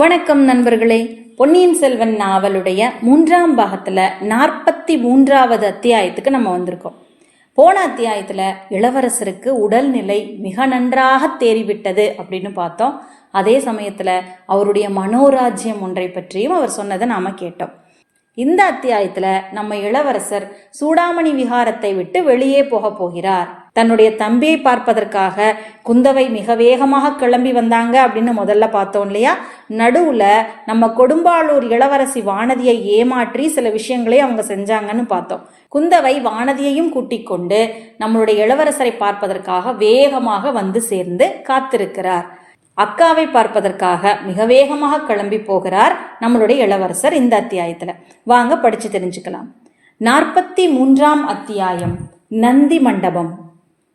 வணக்கம் நண்பர்களே. பொன்னியின் செல்வன் நாவலுடைய மூன்றாம் பாகத்தில் நாற்பத்தி மூன்றாவது அத்தியாயத்துக்கு நம்ம வந்திருக்கோம். போன அத்தியாயத்தில் இளவரசருக்கு உடல்நிலை மிக நன்றாக தேறிவிட்டது அப்படின்னு பார்த்தோம். அதே சமயத்தில் அவருடைய மனோராஜ்யம் ஒன்றை பற்றியும் அவர் சொன்னதை நாம் கேட்டோம். இந்த அத்தியாயத்தில் நம்ம இளவரசர் சூடாமணி விகாரத்தை விட்டு வெளியே போக போகிறார். தன்னுடைய தம்பியை பார்ப்பதற்காக குந்தவை மிக வேகமாக கிளம்பி வந்தாங்க அப்படின்னு முதல்ல பார்த்தோம் இல்லையா? நடுவில் நம்ம கொடும்பாளூர் இளவரசி வானதியை ஏமாற்றி சில விஷயங்களை அவங்க செஞ்சாங்கன்னு பார்த்தோம். குந்தவை வானதியையும் கூட்டிக் கொண்டு நம்மளுடைய இளவரசரை பார்ப்பதற்காக வேகமாக வந்து சேர்ந்து காத்திருக்கிறார். அக்காவை பார்ப்பதற்காக மிக வேகமாக கிளம்பி போகிறார் நம்மளுடைய இளவரசர் இந்த அத்தியாயத்தில். வாங்க படித்து தெரிஞ்சுக்கலாம். நாற்பத்தி மூன்றாம் அத்தியாயம் நந்தி மண்டபம்.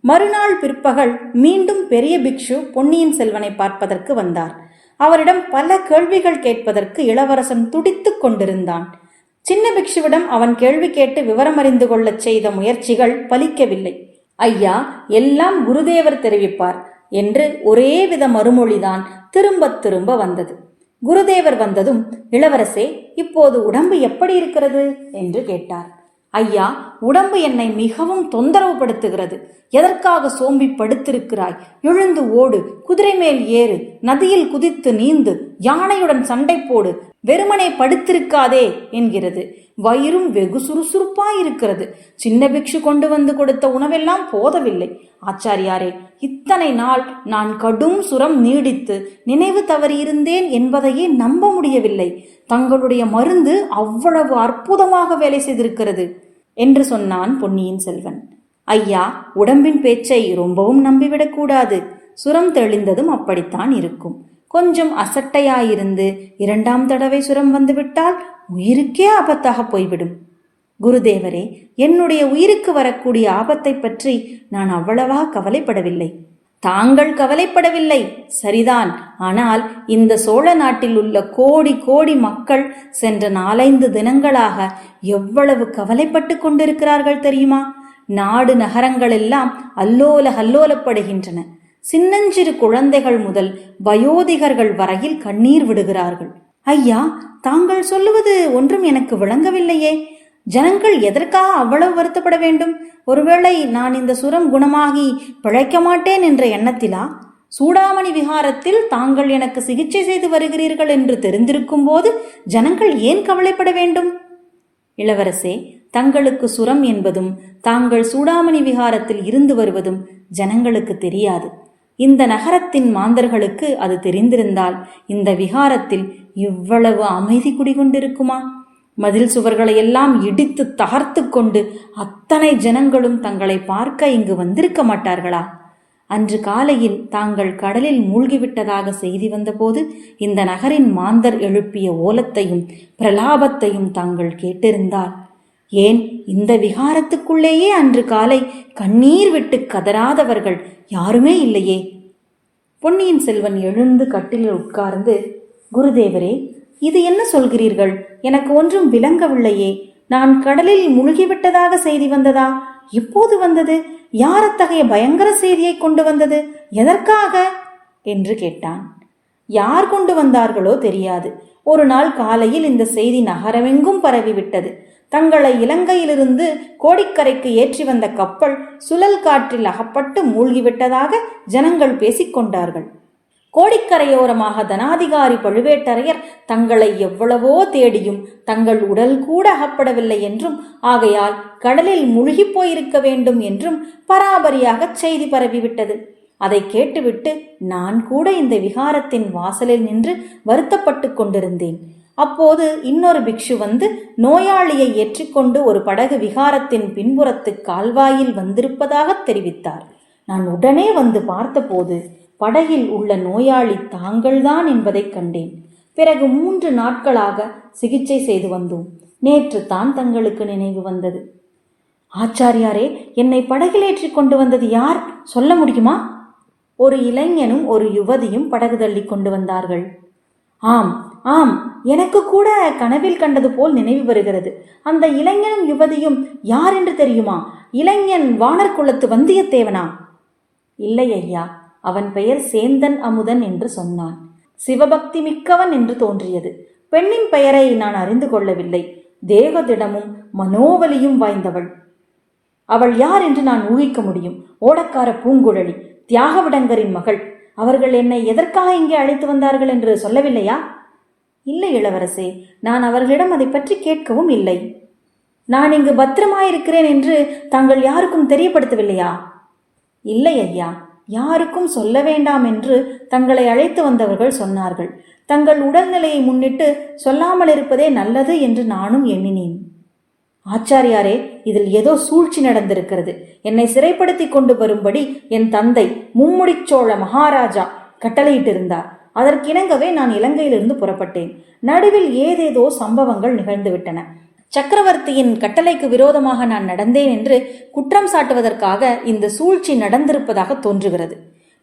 மறுநாள் பிற்பகல் மீண்டும் பெரிய பிக்ஷு பொன்னியின் செல்வனை பார்ப்பதற்கு வந்தார். அவரிடம் பல கேள்விகள் கேட்பதற்கு இளவரசன் துடித்துக் கொண்டிருந்தான். சின்ன பிக்ஷுவிடம் அவன் கேள்வி கேட்டு விவரம் அறிந்து கொள்ளச் செய்த முயற்சிகள் பலிக்கவில்லை. ஐயா எல்லாம் குருதேவர் தெரிவிப்பார் என்று ஒரே வித மறுமொழிதான் திரும்பத் திரும்ப வந்தது. குருதேவர் வந்ததும் இளவரசே இப்போது உடம்பு எப்படி இருக்கிறது? என்று கேட்டார். ஐயா உடம்பு என்னை மிகவும் தொந்தரவு படுத்துகிறது எதற்காக சோம்பி படுத்திருக்கிறாய் எழுந்து ஓடு. குதிரை மேல் ஏறு. நதியில் குதித்து நீந்து. யானையுடன் சண்டை போடு. வெறுமனே படுத்திருக்காதே என்கிறது. வயிறும் வெகு சுறுசுறுப்பாயிருக்கிறது. சின்ன பிக்ஷு கொண்டு வந்து கொடுத்த உணவெல்லாம் போதவில்லை. ஆச்சாரியாரே இத்தனை நாள் நான் கடும் சுரம் நீடித்து நினைவு தவறியிருந்தேன் என்பதையே நம்ப முடியவில்லை. தங்களுடைய மருந்து அவ்வளவு அற்புதமாக வேலை செய்திருக்கிறது என்று சொன்னான் பொன்னியின் செல்வன். ஐயா உடம்பின் பேச்சை ரொம்பவும் நம்பிவிடக்கூடாது. சுரம் தெளிந்ததும் அப்படித்தான் இருக்கும். கொஞ்சம் அசட்டையாயிருந்து இரண்டாம் தடவை சுரம் வந்துவிட்டால் உயிருக்கே ஆபத்தாக போய்விடும். குருதேவரே என்னுடைய உயிருக்கு வரக்கூடிய ஆபத்தை பற்றி நான் அவ்வளவா கவலைப்படவில்லை. தாங்கள் கவலைப்படவில்லை சரிதான். ஆனால் இந்த சோழ நாட்டில் உள்ள கோடி கோடி மக்கள் சென்ற நாலைந்து தினங்களாக எவ்வளவு கவலைப்பட்டு கொண்டிருக்கிறார்கள் தெரியுமா? நாடு நகரங்கள் எல்லாம் அல்லோல அல்லோலப்படுகின்றன. சின்னஞ்சிறு குழந்தைகள் முதல் வயோதிகர்கள் வரையில் கண்ணீர் விடுகிறார்கள். ஐயா தாங்கள் சொல்லுவது ஒன்றும் எனக்கு விளங்கவில்லையே. ஜனங்கள் எதற்காக அவ்வளவு வருத்தப்பட வேண்டும்? ஒருவேளை நான் இந்த சுரம் குணமாகி பிழைக்க மாட்டேன் என்ற எண்ணத்திலா? சூடாமணி விகாரத்தில் தாங்கள் எனக்கு சிகிச்சை செய்து வருகிறீர்கள் என்று தெரிந்திருக்கும் போது ஜனங்கள் ஏன் கவலைப்பட வேண்டும்? இளவரசே தங்களுக்கு சுரம் என்பதும் தாங்கள் சூடாமணி விகாரத்தில் இருந்து வருவதும் ஜனங்களுக்கு தெரியாது. இந்த நகரத்தின் மாந்தர்களுக்கு அது தெரிந்திருந்தால் இந்த விகாரத்தில் இவ்வளவு அமைதி குடிகொண்டிருக்குமா? மதில் சுவர்களை எல்லாம் இடித்து தகர்த்து கொண்டு அத்தனை ஜனங்களும் தங்களை பார்க்க இங்கு வந்திருக்க மாட்டார்களா? அன்று காலையில் தாங்கள் கடலில் மூழ்கிவிட்டதாக செய்தி வந்தபோது இந்த நகரின் மாந்தர் எழுப்பிய ஓலத்தையும் பிரலாபத்தையும் தாங்கள் கேட்டிருந்தால் ஏன் இந்த விகாரத்துக்குள்ளேயே அன்று காலை கண்ணீர் விட்டு கதறாதவர்கள் யாருமே இல்லையே. பொன்னியின் செல்வன் எழுந்து கட்டிலில் உட்கார்ந்து குருதேவரே இது என்ன சொல்கிறீர்கள்? எனக்கு ஒன்றும் விளங்கவில்லையே. நான் கடலில் முழுகிவிட்டதாக செய்தி வந்ததா? இப்போது வந்தது? யார் அத்தகைய பயங்கர செய்தியை கொண்டு வந்தது? எதற்காக? என்று கேட்டான். யார் கொண்டு வந்தார்களோ தெரியாது. ஒரு நாள் காலையில் இந்த செய்தி நகரமெங்கும் பரவிவிட்டது. தங்களை இலங்கையிலிருந்து கோடிக்கரைக்கு ஏற்றி வந்த கப்பல் சுழல் காற்றில் அகப்பட்டு மூழ்கிவிட்டதாக ஜனங்கள் பேசிக்கொண்டார்கள் கோடிக்கரையோரமாக தனாதிகாரி பழுவேட்டரையர் தங்களை எவ்வளவோ தேடியும் தங்கள் உடல் கூட அகப்படவில்லை என்றும் ஆகையால் கடலில் முழுகிப் போயிருக்க வேண்டும் என்றும் பராபரியாக செய்தி பரவிவிட்டது. அதை கேட்டுவிட்டு நான் கூட இந்த விகாரத்தின் வாசலில் நின்று வருத்தப்பட்டு கொண்டிருந்தேன். அப்போது இன்னொரு பிக்ஷு வந்து நோயாளியை ஏற்றிக்கொண்டு ஒரு படகு விகாரத்தின் பின்புறத்து கால்வாயில் வந்திருப்பதாக தெரிவித்தார். நான் உடனே வந்து பார்த்தபோது படகில் உள்ள நோயாளி தாங்கள்தான் என்பதைக் கண்டேன். பிறகு மூன்று நாட்களாக சிகிச்சை செய்து வந்தோம். நேற்று தான் தங்களுக்கு நினைவு வந்தது. ஆச்சாரியாரே என்னை படகில் ஏற்றி கொண்டு வந்தது யார்? சொல்ல முடியுமா? ஒரு இளைஞனும் ஒரு யுவதியும் படகு தள்ளி கொண்டு வந்தார்கள். ஆம் ஆம் எனக்கு கூட கனவில் கண்டது போல் நினைவு வருகிறது. அந்த இளைஞனும் யுவதியும் யார் என்று தெரியுமா? இளைஞன் வானர் குலத்து வந்தியத்தேவனா? இல்லை ஐயா அவன் பெயர் சேந்தன் அமுதன் என்று சொன்னான். சிவபக்தி மிக்கவன் என்று தோன்றியது. பெண்ணின் பெயரை நான் அறிந்து கொள்ளவில்லை. தேகதிடமும் மனோவலியும் வாய்ந்தவள். அவள் யார் என்று நான் ஊகிக்க முடியும். ஓடக்கார பூங்குழலி தியாகவிடங்கரின் மகள். அவர்கள் என்னை எதற்காக இங்கே அழைத்து வந்தார்கள் என்று சொல்லவில்லையா? இல்லை இளவரசே நான் அவர்களிடம் அதை பற்றி கேட்கவும் இல்லை. நான் இங்கு பத்திரமாயிருக்கிறேன் என்று தாங்கள் யாருக்கும் தெரியப்படுத்தவில்லையா? இல்லை ஐயா யாருக்கும் சொல்ல வேண்டாம் என்று தங்களை அழைத்து வந்தவர்கள் சொன்னார்கள். தங்கள் உடல்நிலையை முன்னிட்டு சொல்லாமல் இருப்பதே நல்லது என்று நானும் எண்ணினேன். ஆச்சாரியாரே இதில் ஏதோ சூழ்ச்சி நடந்திருக்கிறது. என்னை சிறைப்படுத்தி கொண்டு வரும்படி என் தந்தை மும்முடிச்சோழ மகாராஜா கட்டளையிட்டிருந்தார். அதற்கிணங்கவே நான் இலங்கையிலிருந்து புறப்பட்டேன். நடுவில் ஏதேதோ சம்பவங்கள் நிகழ்ந்துவிட்டன. சக்கரவர்த்தியின் கட்டளைக்கு விரோதமாக நான் நடந்தேன் என்று குற்றம் சாட்டுவதற்காக இந்த சூழ்ச்சி நடந்திருப்பதாக தோன்றுகிறது.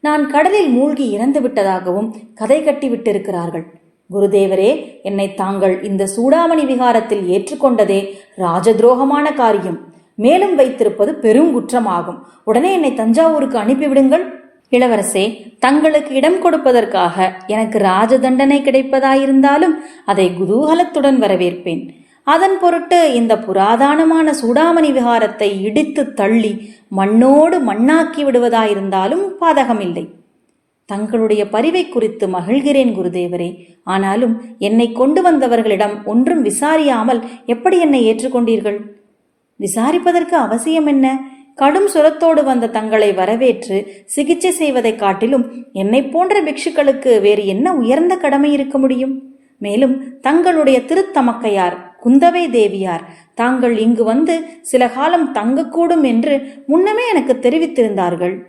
நான் கடலில் மூழ்கி இறந்து விட்டதாகவும் கதை கட்டி விட்டிருக்கிறார்கள் குருதேவரே என்னை தாங்கள் இந்த சூடாமணி விகாரத்தில் ஏற்றுக்கொண்டதே ராஜ துரோகமான காரியம். மேலும் வைத்திருப்பது பெருங்குற்றமாகும் உடனே என்னை தஞ்சாவூருக்கு அனுப்பிவிடுங்கள். இளவரசே தங்களுக்கு இடம் கொடுப்பதற்காக எனக்கு ராஜ தண்டனை கிடைப்பதாயிருந்தாலும் அதை குதூகலத்துடன் வரவேற்பேன். அதன் பொருட்டு இந்த புராதானமான சூடாமணி விகாரத்தை இடித்து தள்ளி மண்ணோடு மண்ணாக்கி விடுவதாயிருந்தாலும் பாதகமில்லை. தங்களுடைய பரிவை குறித்து மகிழ்கிறேன் குருதேவரே. ஆனாலும் என்னை கொண்டு வந்தவர்களிடம் ஒன்றும் விசாரியாமல் எப்படி என்னை ஏற்றுக்கொண்டீர்கள்? விசாரிப்பதற்கு அவசியம் என்ன? கடும் சுரத்தோடு வந்த தங்களை வரவேற்று சிகிச்சை செய்வதைக் காட்டிலும் என்னை போன்ற பிக்ஷுக்களுக்கு வேறு என்ன உயர்ந்த கடமை இருக்க முடியும்? மேலும் தங்களுடைய திருத்தமக்கையார் குந்தவை தேவியார் தாங்கள் இங்கு வந்து சில காலம் தங்கக்கூடும் என்று முன்னமே எனக்கு தெரிவித்திருந்தார்கள்.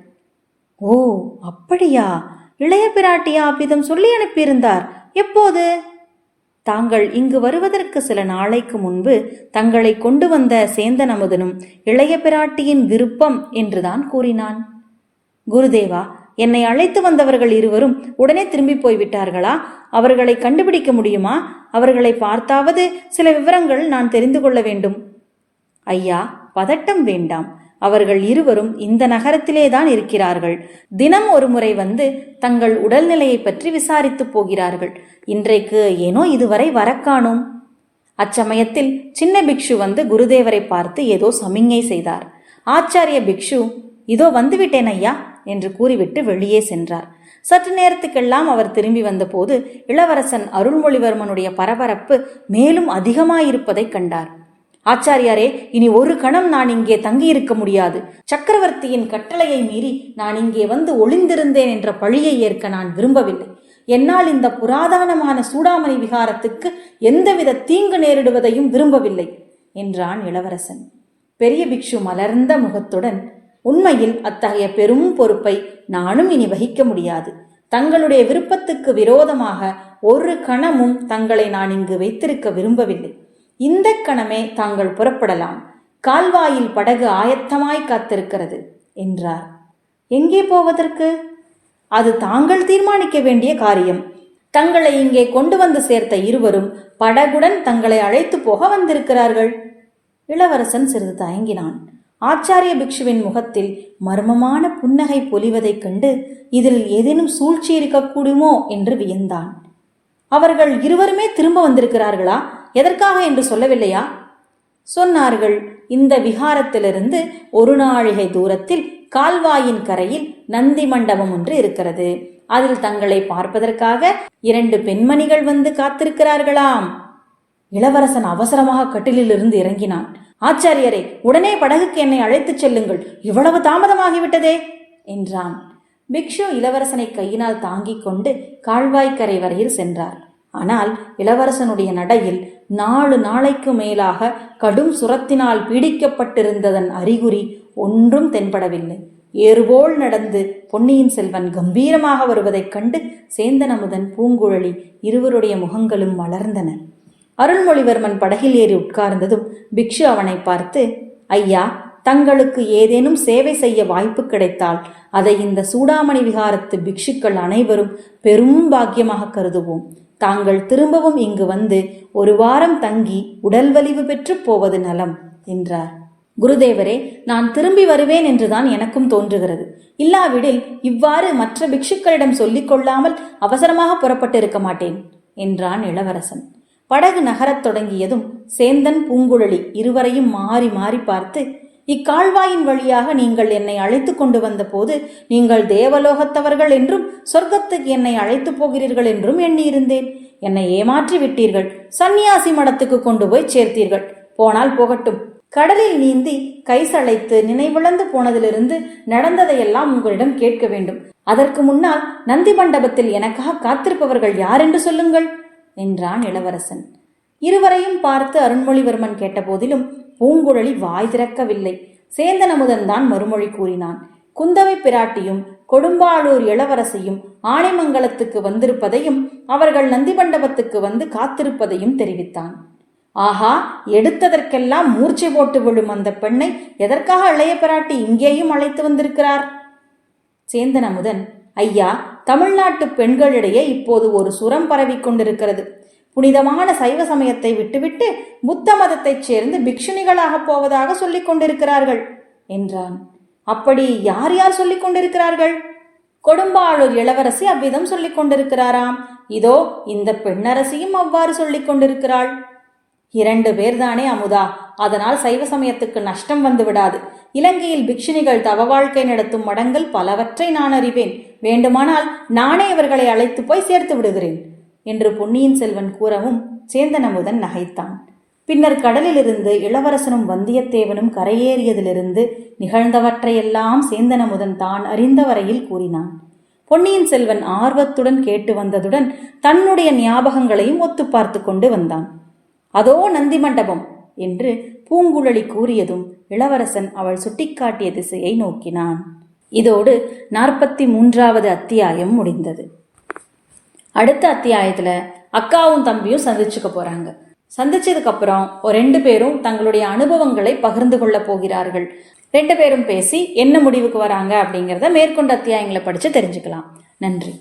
ஓ அப்படியா? இளைய பிராட்டியா அவ்விதம் சொல்லி அனுப்பியிருந்தார். எப்போது? தாங்கள் இங்கு வருவதற்கு சில நாளைக்கு முன்பு தங்களை கொண்டு வந்த சேந்தன் அமுதனும் இளைய பிராட்டியின் விருப்பம் என்றுதான் கூறினான். குருதேவா என்னை அழைத்து வந்தவர்கள் இருவரும் உடனே திரும்பி போய்விட்டார்களா? அவர்களை கண்டுபிடிக்க முடியுமா? அவர்களை பார்த்தாவது சில விவரங்கள் நான் தெரிந்து கொள்ள வேண்டும். ஐயா பதட்டம் வேண்டாம். அவர்கள் இருவரும் இந்த நகரத்திலே தான் இருக்கிறார்கள். தினம் ஒரு முறை வந்து தங்கள் உடல்நிலையை பற்றி விசாரித்து போகிறார்கள். இன்றைக்கு ஏனோ இதுவரை வரக்கானோம் அச்சமயத்தில் சின்ன பிக்ஷு வந்து குருதேவரை பார்த்து ஏதோ சமிஞ்ஞை செய்தார். ஆச்சாரிய பிக்ஷு இதோ வந்துவிட்டேன் ஐயா என்று கூறிவிட்டு வெளியே சென்றார். சற்று நேரத்துக்கெல்லாம் அவர் திரும்பி வந்தபோது இளவரசன் அருள்மொழிவர்மனுடைய பரபரப்பு மேலும் அதிகமாயிருப்பதைக் கண்டார். ஆச்சாரியாரே இனி ஒரு கணம் நான் இங்கே தங்கியிருக்க முடியாது. சக்கரவர்த்தியின் கட்டளையை மீறி நான் இங்கே வந்து ஒளிந்திருந்தேன் என்ற பழியை ஏற்க நான் விரும்பவில்லை. என்னால் இந்த புராதனமான சூடாமணி விகாரத்துக்கு எந்தவித தீங்கு நேரிடுவதையும் விரும்பவில்லை என்றான் இளவரசன். பெரிய பிக்ஷு மலர்ந்த முகத்துடன் உண்மையில் அத்தகைய பெரும் பொறுப்பை நானும் இனி வகிக்க முடியாது. தங்களுடைய விருப்பத்துக்கு விரோதமாக ஒரு கணமும் தங்களை நான் இங்கு வைத்திருக்க விரும்பவில்லை. இந்த கணமே தாங்கள் புறப்படலாம். கால்வாயில் படகு ஆயத்தமாய் காத்திருக்கிறது என்றார். எங்கே போவதற்கு? அது தாங்கள் தீர்மானிக்க வேண்டிய காரியம். தங்களை இங்கே கொண்டு வந்து சேர்த்த இருவரும் படகுடன் தங்களை அழைத்து போக வந்திருக்கிறார்கள். இளவரசன் சிறிது தயங்கினான். ஆச்சாரிய பிக்ஷுவின் முகத்தில் மர்மமான புன்னகை பொலிவதைக் கண்டு இதில் ஏதேனும் சூழ்ச்சி இருக்கக்கூடுமோ என்று வியந்தான். அவர்கள் இருவருமே திரும்ப வந்திருக்கிறார்களா? எதற்காக என்று சொல்லவில்லையா? சொன்னார்கள் இந்த விகாரத்திலிருந்து ஒரு நாழிகை தூரத்தில் கால்வாயின் கரையில் நந்தி மண்டபம் ஒன்று இருக்கிறது. அதில் தங்களை பார்ப்பதற்காக இரண்டு பெண்மணிகள் வந்து காத்திருக்கிறார்களாம். இளவரசன் அவசரமாக கட்டிலிலிருந்து இறங்கினான். ஆச்சாரியரே உடனே படகுக்கு என்னை அழைத்துச் செல்லுங்கள். இவ்வளவு தாமதமாகிவிட்டதே என்றான். பிக்ஷு இளவரசனை கையினால் தாங்கிக் கொண்டு கால்வாய்க்கரை வரையில் சென்றார். ஆனால் இளவரசனுடைய நடையில் நாலு நாளைக்கு மேலாக கடும் சுரத்தினால் பீடிக்கப்பட்டிருந்ததன் அறிகுறி ஒன்றும் தென்படவில்லை. ஏறுபோல் நடந்து பொன்னியின் செல்வன் கம்பீரமாக வருவதைக் கண்டு சேந்தனமுதன் பூங்குழலி இருவருடைய முகங்களும் மலர்ந்தன. அருள்மொழிவர்மன் படகில் ஏறி உட்கார்ந்ததும் பிக்ஷு அவனை பார்த்து ஐயா தங்களுக்கு ஏதேனும் சேவை செய்ய வாய்ப்பு கிடைத்தால் அதை இந்த சூடாமணி விகாரத்து பிக்ஷுக்கள் அனைவரும் பெரும் பாக்கியமாக கருதுவோம். தாங்கள் திரும்பவும் இங்கு வந்து ஒரு வாரம் தங்கி உடல் வலிவு பெற்று போவது நலம் என்றார். குருதேவரே நான் திரும்பி வருவேன் என்றுதான் எனக்கும் தோன்றுகிறது. இல்லாவிடில் இவ்வாறு மற்ற பிக்ஷுக்களிடம் சொல்லிக் கொள்ளாமல் அவசரமாக புறப்பட்டு இருக்க மாட்டேன் என்றான் இளவரசன். படகு நகரத் தொடங்கியதும் சேந்தன் பூங்குழலி இருவரையும் மாறி மாறி பார்த்து இக்கால்வாயின் வழியாக நீங்கள் என்னை அழைத்து கொண்டு வந்தபோது நீங்கள் தேவலோகத்தவர்கள் என்றும் சொர்க்கத்துக்கு என்னை அழைத்து போகிறீர்கள் என்றும் எண்ணியிருந்தேன். என்னை ஏமாற்றி விட்டீர்கள். சந்நியாசி மடத்துக்கு கொண்டு போய் சேர்த்தீர்கள். போனால் போகட்டும். கடலில் நீந்தி கை சளைத்து நினைவிழந்து போனதிலிருந்து நடந்ததையெல்லாம் உங்களிடம் கேட்க வேண்டும். அதற்கு முன்னால் நந்தி மண்டபத்தில் எனக்காக காத்திருப்பவர்கள் யார் என்று சொல்லுங்கள்? என்றான் இளவரசன். இருவரையும் பார்த்து அருண்மொழிவர்மன் கேட்டபோதிலும் பூங்குழலி வாய் திறக்கவில்லை. சேந்தன் அமுதன் தான் மறுமொழி கூறினான். குந்தவை பிராட்டியும் கொடும்பாளூர் இளவரசியும் ஆனைமங்கலத்துக்கு வந்திருப்பதையும் அவர்கள் நந்தி மண்டபத்துக்கு வந்து காத்திருப்பதையும் தெரிவித்தான். ஆஹா எடுத்ததற்கெல்லாம் மூர்ச்சை போட்டு விழும் அந்த பெண்ணை எதற்காக இளைய பிராட்டி இங்கேயும் அழைத்து வந்திருக்கிறார்? சேந்தன் அமுதன் ஐயா தமிழ்நாட்டு பெண்களிடையே இப்போது ஒரு சுரம் பரவிக் கொண்டிருக்கிறது. புனிதமான சைவ சமயத்தை விட்டுவிட்டு புத்த மதத்தைச் சேர்ந்து பிக்ஷுனிகளாக போவதாக சொல்லிக் கொண்டிருக்கிறார்கள் என்றான். அப்படி யார் யார் சொல்லிக் கொண்டிருக்கிறார்கள்? கொடும்பாளூர் இளவரசி அவ்விதம் சொல்லிக் கொண்டிருக்கிறாராம். இதோ இந்த பெண்ணரசியும் அவ்வாறு சொல்லிக் கொண்டிருக்கிறாள். இரண்டு பேர்தானே அமுதா. அதனால் சைவ சமயத்துக்கு நஷ்டம் வந்து விடாது. இலங்கையில் பிக்ஷுனிகள் தவ வாழ்க்கை நடத்தும் மடங்கள் பலவற்றை நான் அறிவேன். வேண்டுமானால் நானே இவர்களை அழைத்து போய் சேர்த்து விடுகிறேன். என்று பொன்னியின் செல்வன் கூறவும் சேந்தனமுதன் நகைத்தான். பின்னர் கடலிலிருந்து இளவரசனும் வந்தியத்தேவனும் கரையேறியதிலிருந்து நிகழ்ந்தவற்றையெல்லாம் சேந்தனமுதன் தான் அறிந்த வரையில் கூறினான். பொன்னியின் செல்வன் ஆர்வத்துடன் கேட்டு வந்ததுடன் தன்னுடைய ஞாபகங்களையும் ஒத்து பார்த்து கொண்டு வந்தான். அதோ நந்தி மண்டபம் என்று பூங்குழலி கூறியதும் இளவரசன் அவள் சுட்டிக்காட்டிய திசையை நோக்கினான். இதோடு நாற்பத்தி மூன்றாவது அத்தியாயம் முடிந்தது. அடுத்த அத்தியாயத்தில் அக்காவும் தம்பியும் சந்திச்சுக்க போகிறாங்க சந்திச்சதுக்கப்புறம் ஒரு ரெண்டு பேரும் தங்களுடைய அனுபவங்களை பகிர்ந்து கொள்ள போகிறார்கள். ரெண்டு பேரும் பேசி என்ன முடிவுக்கு வராங்க அப்படிங்கிறத மேற்கொண்ட அத்தியாயங்களை படித்து தெரிஞ்சுக்கலாம். நன்றி.